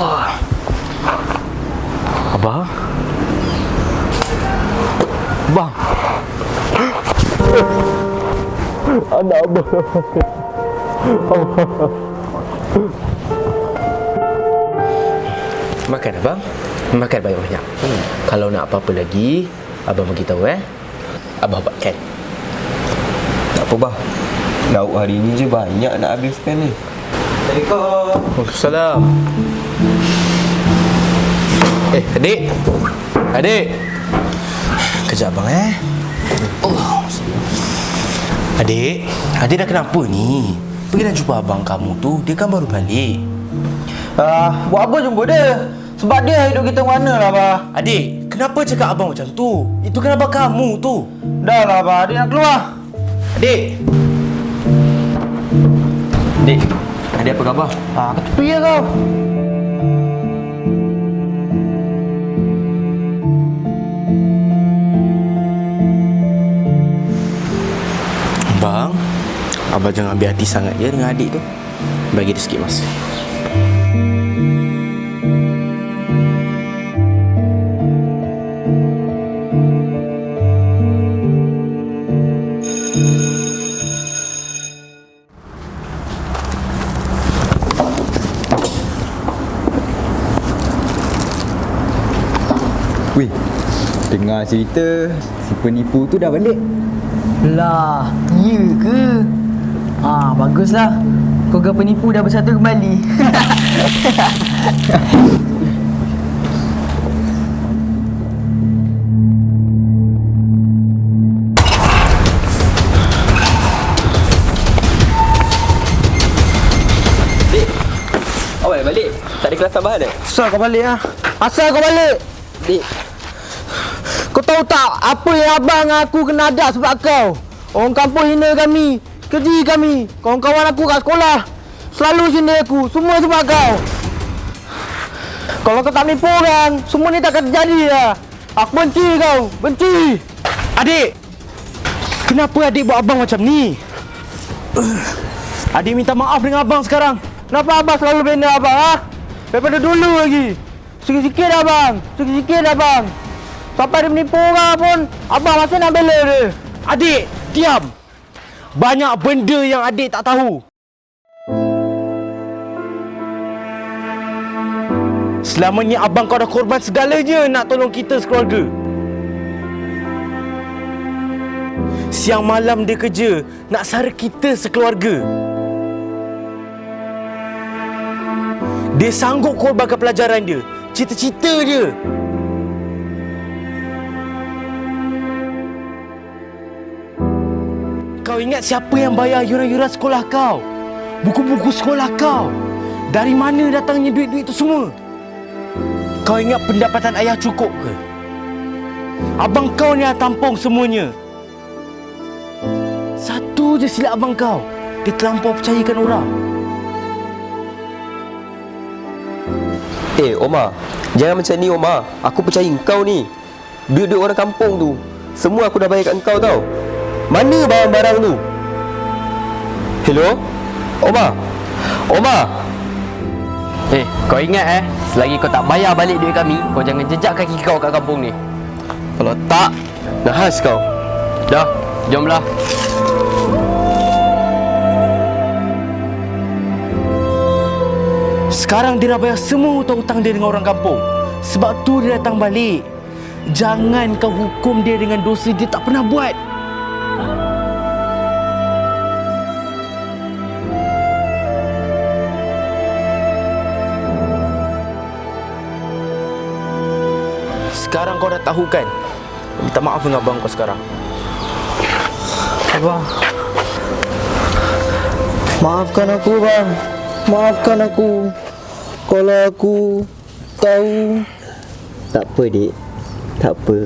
Allah. Abah. Abah. Anak abah. Makan abang. Makan banyak-banyak. Hmm. Kalau nak apa-apa lagi, abang bagi tahu eh. Abah buatkan. Tak apa bah. Lauk hari ni je banyak nak habiskan ni. Assalamualaikum. Assalamualaikum. Eh, adik. Adik. Kejap abang eh. Oh. Adik, adik dah kenapa ni? Pergilah jumpa abang kamu tu, dia kan baru balik. Ah, buat apa jumpa dia? Sebab dia hidup kita mana lah, bah. Adik, kenapa cakap abang macam tu? Itu kan abang kamu tu. Dah lah, bah. Dia nak keluar. Adik. Dik, adik apa khabar? Ah, ke tepi je kau. Abang jangan ambil hati sangat ya dengan adik tu. Bagi dia sikit masa. Weh, dengar cerita si penipu tu dah balik. Lah, ya ke? Ah, baguslah. Keluarga penipu dah bersatu kembali. Awal balik. Tak ada kelas tambahan eh? Asal kau balik ah? Asal kau balik? Dik, Kau tahu tak apa yang abang dengan aku kena ada sebab kau? Orang kampung hina kami, keji kami, kawan-kawan aku kat sekolah. Selalu sini aku, semua sebab kau. Kalau kau tak menipu orang, semua ni takkan terjadi lah. Aku benci kau, benci. Adik! Kenapa adik buat abang macam ni? Adik minta maaf dengan abang sekarang. Kenapa abang selalu bina abang ha? Daripada dulu lagi. Sikit-sikit abang, sikit-sikit abang. Sampai dia menipu orang pun, abang masih nak bela dia. Adik, diam. Banyak benda yang adik tak tahu. Selama ni abang kau dah korban segalanya nak tolong kita sekeluarga. Siang malam dia kerja nak sara kita sekeluarga. Dia sanggup korbankan pelajaran dia, cita-cita dia. Kau ingat siapa yang bayar yuran-yuran sekolah kau? Buku-buku sekolah kau? Dari mana datangnya duit-duit itu semua? Kau ingat pendapatan ayah cukup ke? Abang kau ni tampung semuanya. Satu je silap abang kau. Dia terlampau percayakan orang. eh Omar. Jangan macam ni Omar. Aku percaya kau ni. Duit-duit orang kampung tu. Semua aku dah bayar kat kau tau. Mana barang-barang tu? Hello? Omar? Omar? Eh, kau ingat eh, selagi kau tak bayar balik duit kami, kau jangan jejak kaki kau kat kampung ni. Kalau tak, nahas kau. Dah, jomlah. Sekarang dia dah bayar semua hutang-hutang dia dengan orang kampung. Sebab tu dia datang balik. Jangan kau hukum dia dengan dosa dia tak pernah buat. Sekarang kau dah tahu kan? Minta maaf dengan abang kau sekarang. Abang. Maafkan aku bang. Maafkan aku. Kalau aku tahu Tak apa, Dik. Tak apa.